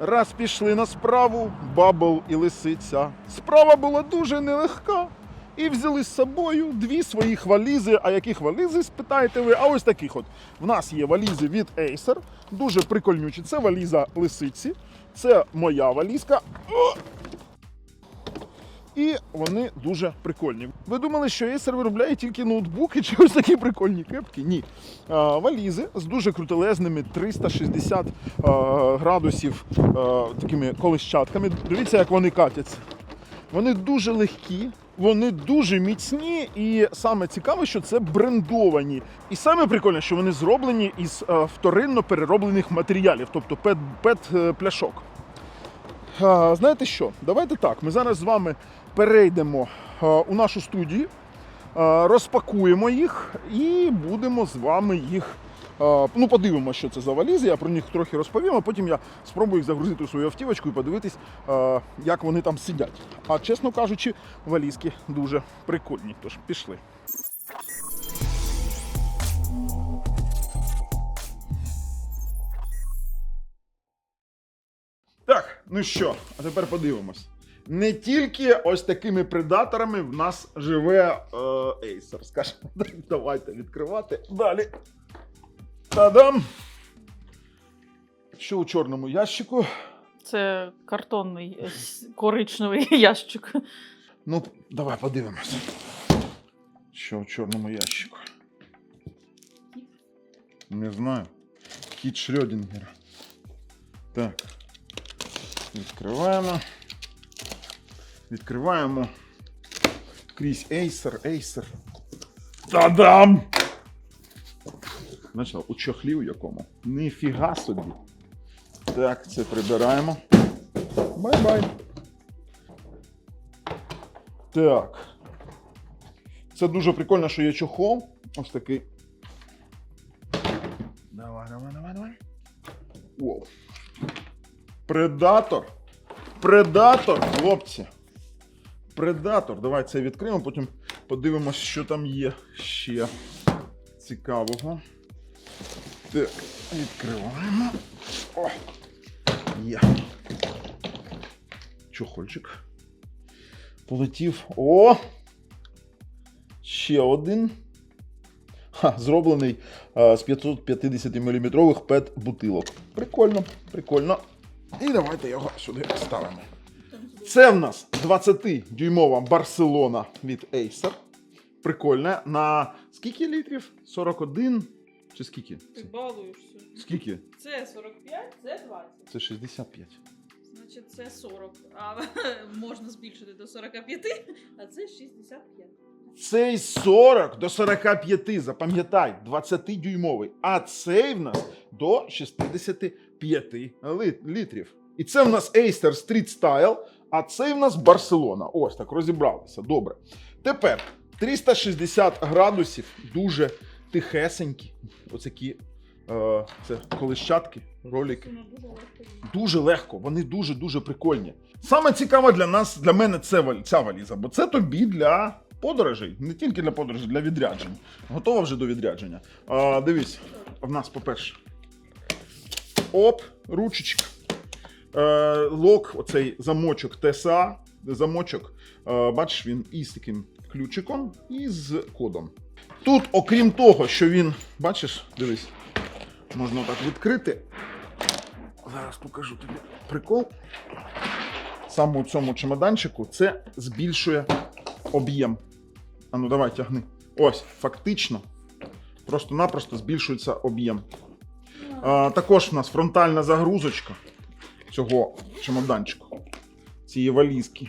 Раз пішли на справу, бабл і лисиця. Справа була дуже нелегка. І взяли з собою дві своїх валізи. А яких валізи, спитаєте ви? А ось таких от. В нас є валізи від Acer, дуже прикольнючі. Це валіза лисиці, це моя валізка. О! І вони дуже прикольні. Ви думали, що Acer виробляє тільки ноутбуки чи ось такі прикольні кепки? Ні. А, валізи з дуже крутелезними 360 а, градусів а, такими колищатками. Дивіться, як вони катяться. Вони дуже легкі, вони дуже міцні, і саме цікаве, що це брендовані. І саме прикольне, що вони зроблені із вторинно перероблених матеріалів, тобто пет, пет е, знаєте що? Давайте так. Ми зараз з вами перейдемо у нашу студію, розпакуємо їх і будемо з вами їх. Ну, подивимося, що це за валізи. Я про них трохи розповім, а потім я спробую їх загрузити у свою автівочку і подивитись, як вони там сидять. А чесно кажучи, валізки дуже прикольні. Тож пішли. Так, ну що, а тепер подивимось. Не тільки ось такими предаторами в нас живе е, Acer. Скажімо, так, давайте відкривати. Далі. Та-дам! Що у чорному ящику? Це картонний е, коричневий ящик. Ну, давай подивимось. Що у чорному ящику? Не знаю. Кіт Шрёдінгера. Так. Відкриваємо. Відкриваємо. Крізь Acer, Acer. Та-дам! Значить, у чохлі у якому. Ніфіга собі. Так, це прибираємо. Бай-бай. Так. Це дуже прикольно, що є чохол. Ось такий. Давай, давай, давай, давай. Воу. Предатор. Предатор, хлопці. Предатор. Давай це відкриємо, потім подивимось, що там є ще цікавого. Так, відкриваємо. О! Є. Чохольчик. Полетів. О! Ще один. Ха, зроблений а, з 550 мм пет бутилок. Прикольно, прикольно. І давайте його сюди ставимо. Це в нас 20-дюймова Барселона від Acer. Прикольна. На скільки літрів? 41 чи скільки? Ти балуєшся. Скільки? Це 45, це 20. Це 65. Значить, це 40. А можна збільшити до 45, а це 65. Цей 40 до 45, запам'ятай, 20-дюймовий. А цей в нас до 65 ли- літрів. І це в нас Acer Street Style, а цей в нас Барселона. Ось так розібралися. Добре. Тепер 360 градусів, дуже тихесенькі. Оцякі е, це колищатки, ролики. Дуже легко. їде. Дуже легко, вони дуже-дуже прикольні. Саме цікаве для нас, для мене, це ця валіза, бо це тобі для подорожей, не тільки для подорожей, для відряджень. Готова вже до відрядження. А, дивись, в нас, по-перше, оп, ручечка. Е, лок, оцей замочок ТСА, замочок. Е, бачиш, він із таким ключиком і з кодом. Тут, окрім того, що він, бачиш, дивись, можна так відкрити. Зараз покажу тобі прикол. Саме у цьому чемоданчику це збільшує об'єм. А ну давай тягни. Ось, фактично. Просто-напросто збільшується об'єм. А, також в нас фронтальна загрузочка цього чемоданчику. Цієї валізки.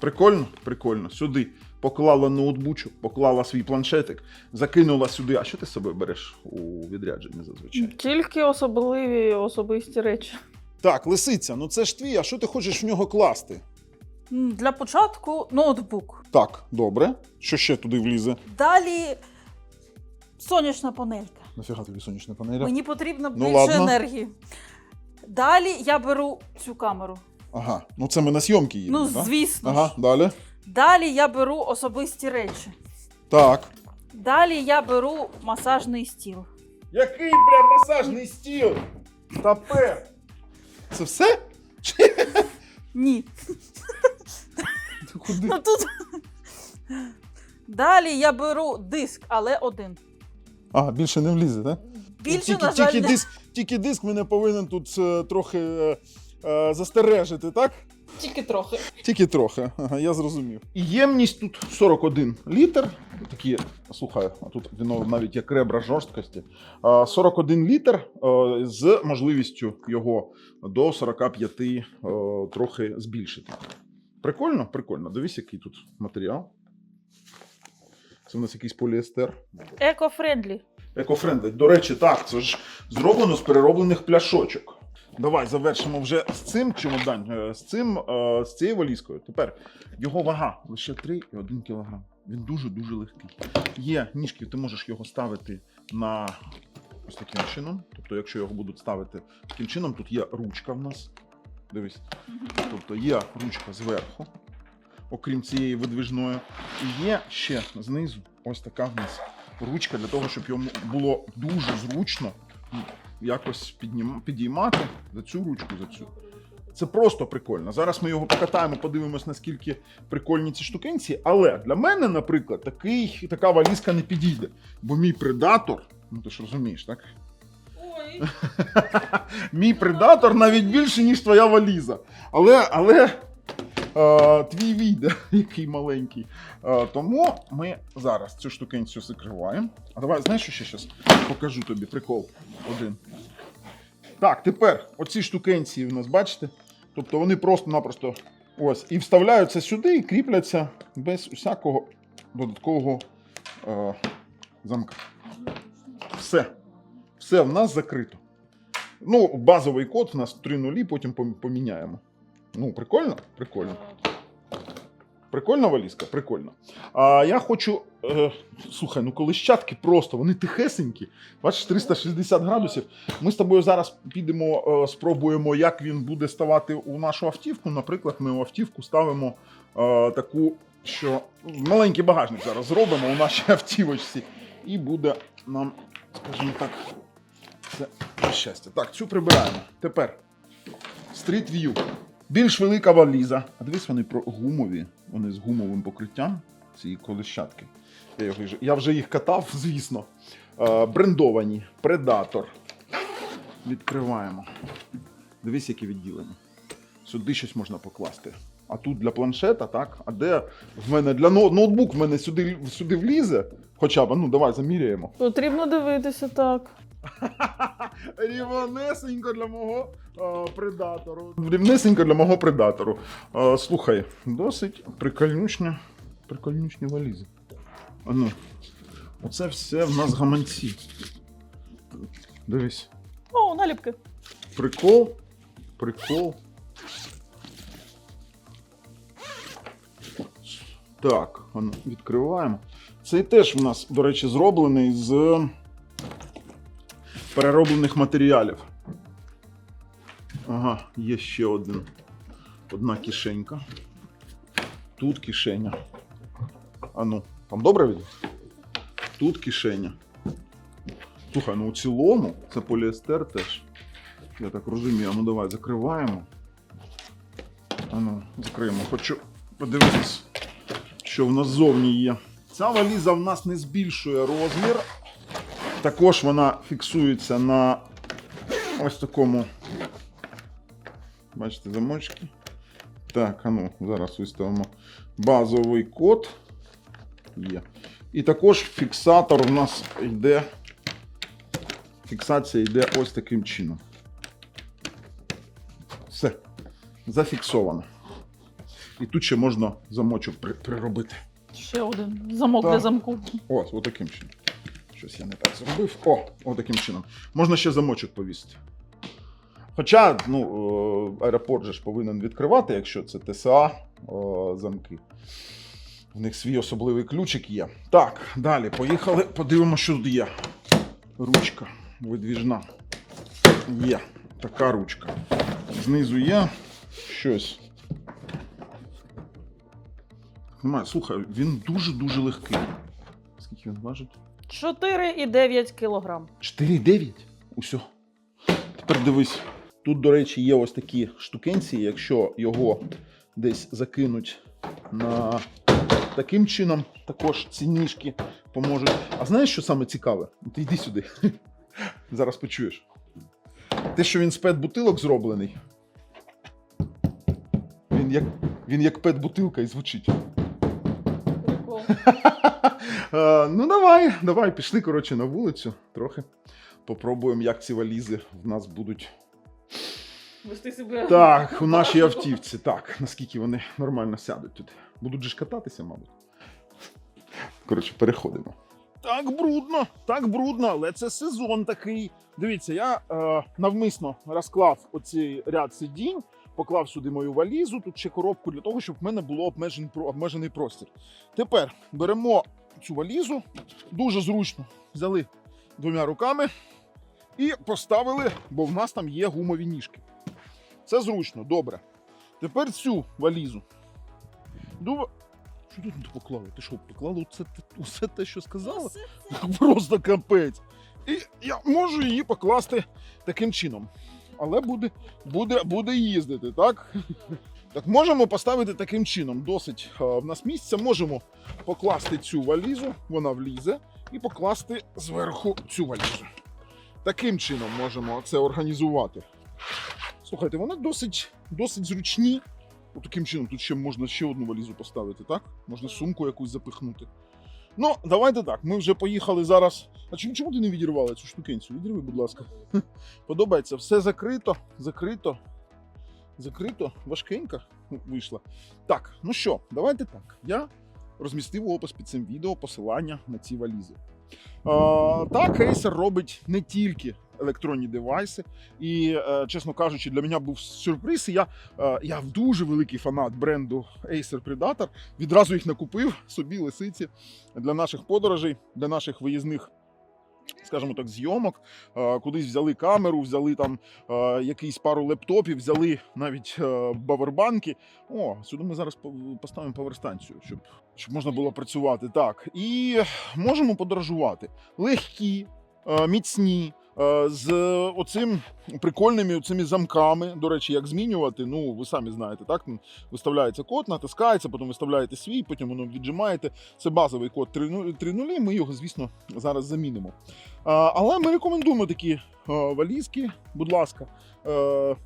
Прикольно? Прикольно. Сюди поклала ноутбучок, поклала свій планшетик, закинула сюди. А що ти з собою береш у відрядженні зазвичай? Тільки особливі особисті речі. Так, лисиця, ну це ж твій, а що ти хочеш в нього класти? Для початку ноутбук. Так, добре. Що ще туди влізе? Далі сонячна панелька. Нафіга тобі сонячна панеля? Мені потрібно Ну, більше ладно. енергії. Далі я беру цю камеру. Ага, ну це ми на зйомки їдемо. Ну, да? звісно. Ага, далі. Далі я беру особисті речі. Так. Далі я беру масажний стіл. Який, бля, масажний стіл? Тапер. Це все? Ні. Куди? Ну тут. Далі я беру диск, але один. А, більше не влізе, так? Більше, тільки, на жаль, тільки, не... диск, тільки диск мене повинен тут е, трохи е, е, застережити, так? Тільки трохи. Тільки трохи, ага, я зрозумів. І ємність тут 41 літр. Такі, слухай, а тут воно навіть як ребра жорсткості. А, 41 літр е, з можливістю його до 45 е, трохи збільшити. Прикольно? Прикольно. Дивись, який тут матеріал. Це в нас якийсь поліестер. Еко-френдлі. Екофрендлі. До речі, так, це ж зроблено з перероблених пляшочок. Давай завершимо вже з цим чемодан, е, з цим, е, з цією валізкою. Тепер його вага лише 3,1 кг. Він дуже-дуже легкий. Є ніжки, ти можеш його ставити на ось таким чином. Тобто, якщо його будуть ставити таким чином, тут є ручка в нас. Дивись. Тобто є ручка зверху, окрім цієї видвижної. І є ще знизу ось така в нас ручка для того, щоб йому було дуже зручно якось піднім... підіймати за цю ручку, за цю. Це просто прикольно. Зараз ми його покатаємо, подивимось, наскільки прикольні ці штукенці. Але для мене, наприклад, такий, така валізка не підійде. Бо мій предатор, ну ти ж розумієш, так? Ой, Мій предатор навіть більше, ніж твоя валіза. Але, але твій війде, який маленький. Е, тому ми зараз цю штукенцію закриваємо. А давай, знаєш, що ще зараз покажу тобі прикол один. Так, тепер оці штукенції в нас, бачите? Тобто вони просто-напросто ось і вставляються сюди і кріпляться без усякого додаткового е, замка. Все. Все в нас закрито. Ну, базовий код в нас 3 нулі, потім поміняємо. Ну, прикольно? Прикольно. Прикольна валізка? Прикольно. А я хочу. Е, слухай, ну колищатки просто, вони тихесенькі. Бачиш, 360 градусів. Ми з тобою зараз підемо, е, спробуємо, як він буде ставати у нашу автівку. Наприклад, ми у автівку ставимо е, таку, що маленький багажник зараз зробимо у нашій автівочці. І буде нам, скажімо так, це щастя. Так, цю прибираємо. Тепер Street View. Більш велика валіза. А дивись, вони про гумові. Вони з гумовим покриттям. Ці колищатки. Я, його я вже їх катав, звісно. Е, брендовані. Предатор. Відкриваємо. Дивись, яке відділення. Сюди щось можна покласти. А тут для планшета, так? А де в мене для ноутбук в мене сюди, сюди влізе? Хоча б, ну давай заміряємо. Потрібно дивитися так. Рівнесенько для мого е, предатору. Рівнесенько для мого предатору. Е, слухай, досить прикольнючні, прикольнючні валізи. А ну, оце все в нас гаманці. Дивись. О, наліпки. Прикол. Прикол. Так, а відкриваємо. Цей теж в нас, до речі, зроблений з перероблених матеріалів. Ага, є ще один. Одна кишенька. Тут кишеня. А ну, там добре видно? Тут кишеня. Слухай, ну у цілому це поліестер теж. Я так розумію. А ну давай закриваємо. А ну, закриємо. Хочу подивитись, що в нас ззовні є. Ця валіза в нас не збільшує розмір. Також вона фіксується на ось такому. Бачите, замочки. Так, а ну, зараз виставимо базовий код. Є. І також фіксатор у нас йде. Фіксація йде ось таким чином. Все. Зафіксовано. І тут ще можна замочок при- приробити. Ще один замок Так. для замку. Ось, отаким чином. Щось я не так зробив. О, отаким чином. Можна ще замочок повісити. Хоча, ну, е, аеропорт же ж повинен відкривати, якщо це ТСА е, замки. В них свій особливий ключик є. Так, далі поїхали, подивимося, що тут є. Ручка видвіжна. Є. Така ручка. Знизу є щось. Немає, слухай, він дуже-дуже легкий. Скільки він важить? 4,9 кілограм. 4,9? Усьо. Тепер дивись. Тут, до речі, є ось такі штукенці, якщо його десь закинуть на таким чином, також ці ніжки поможуть. А знаєш, що саме цікаве? Ти йди сюди. Зараз почуєш. Те, що він з пет-бутилок зроблений. Він як, він як пет-бутилка і звучить. Прикол. Е, ну, давай, давай, пішли, коротше, на вулицю трохи. Попробуємо, як ці валізи в нас будуть. Вести себе. Так, у нашій автівці. Так, наскільки вони нормально сядуть тут. Будуть же ж кататися, мабуть. Коротше, переходимо. Так брудно, так брудно, але це сезон такий. Дивіться, я е, навмисно розклав оцей ряд сидінь, поклав сюди мою валізу, тут ще коробку для того, щоб в мене було обмежен, про- обмежений простір. Тепер беремо цю валізу, дуже зручно взяли двома руками і поставили, бо в нас там є гумові ніжки. Це зручно, добре. Тепер цю валізу. Дува... Що тут не поклали? Ти що, поклала усе, те- усе те, що сказала? Просто капець. І я можу її покласти таким чином. Але буде, буде, буде їздити, так? Так можемо поставити таким чином. Досить е, в нас місця. Можемо покласти цю валізу, вона влізе, і покласти зверху цю валізу. Таким чином можемо це організувати. Слухайте, вони досить, досить зручні. От таким чином тут ще можна ще одну валізу поставити, так? Можна сумку якусь запихнути. Ну, давайте так. Ми вже поїхали зараз. А чому, чому ти не відірвала цю штукенцю? Відірви, будь ласка. Подобається. Все закрито, закрито, закрито, важкенько вийшло. Так, ну що, давайте так. Я розмістив опис під цим відео посилання на ці валізи. А, так, Acer робить не тільки електронні девайси, і, е, чесно кажучи, для мене був сюрприз. І я, е, я дуже великий фанат бренду Acer Predator. Відразу їх накупив собі лисиці для наших подорожей, для наших виїзних. Скажімо так, зйомок, Е, кудись взяли камеру, взяли там е, якийсь пару лептопів, взяли навіть е, бавербанки. О, сюди ми зараз поставимо поверстанцію, щоб, щоб можна було працювати. Так, і можемо подорожувати. Легкі, міцні, з оцим прикольними оцими замками. До речі, як змінювати, ну ви самі знаєте, так? Виставляється код, натискається, потім виставляєте свій, потім воно віджимаєте. Це базовий код 3.0, Ми його, звісно, зараз замінимо. Але ми рекомендуємо такі е, валізки. Будь ласка, е,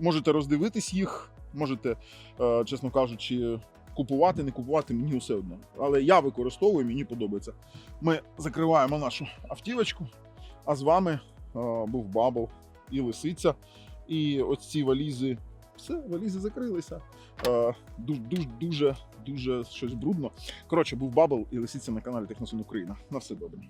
можете роздивитись їх, можете, е, чесно кажучи, купувати, не купувати, мені все одно. Але я використовую, мені подобається. Ми закриваємо нашу автівочку, а з вами був Бабл і Лисиця. І ось ці валізи. Все, валізи закрилися. Дуже, дуже, дуже, дуже щось брудно. Коротше, був Бабл і Лисиця на каналі Техносон Україна. На все добре.